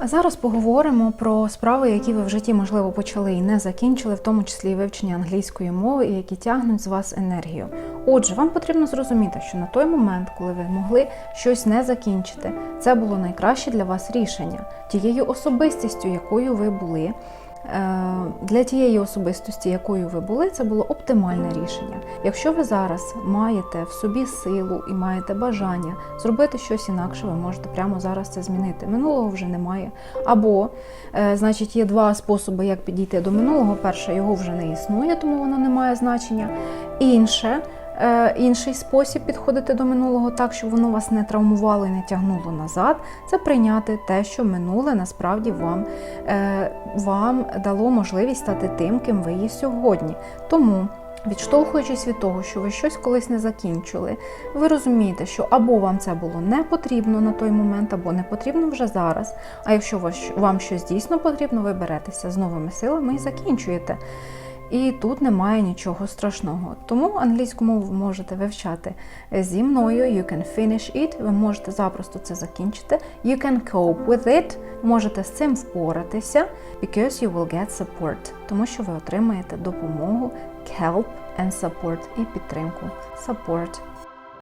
А зараз поговоримо про справи, які ви в житті, можливо, почали і не закінчили, в тому числі вивчення англійської мови, і які тягнуть з вас енергію. Отже, вам потрібно зрозуміти, що на той момент, коли ви могли щось не закінчити, це було найкраще для вас рішення тією особистістю, якою ви були. Е, Для тієї особистості, якою ви були, це було оптимальне рішення. Якщо ви зараз маєте в собі силу і маєте бажання зробити щось інакше, ви можете прямо зараз це змінити. Минулого вже немає. Або, е, значить, є два способи, як підійти до минулого. Перше, його вже не існує, тому воно не має значення. Інше. Е, Інший спосіб підходити до минулого так, щоб воно вас не травмувало і не тягнуло назад, це прийняти те, що минуле насправді вам, е, вам дало можливість стати тим, ким ви є сьогодні. Тому, відштовхуючись від того, що ви щось колись не закінчили, ви розумієте, що або вам це було не потрібно на той момент, або не потрібно вже зараз. А якщо вам щось дійсно потрібно, ви беретеся з новими силами і закінчуєте. І тут немає нічого страшного. Тому англійську мову можете вивчати зі мною. You can finish it. Ви можете запросто це закінчити. You can cope with it. Можете з цим впоратися, because you will get support. Тому що ви отримаєте допомогу, help and support і підтримку. Support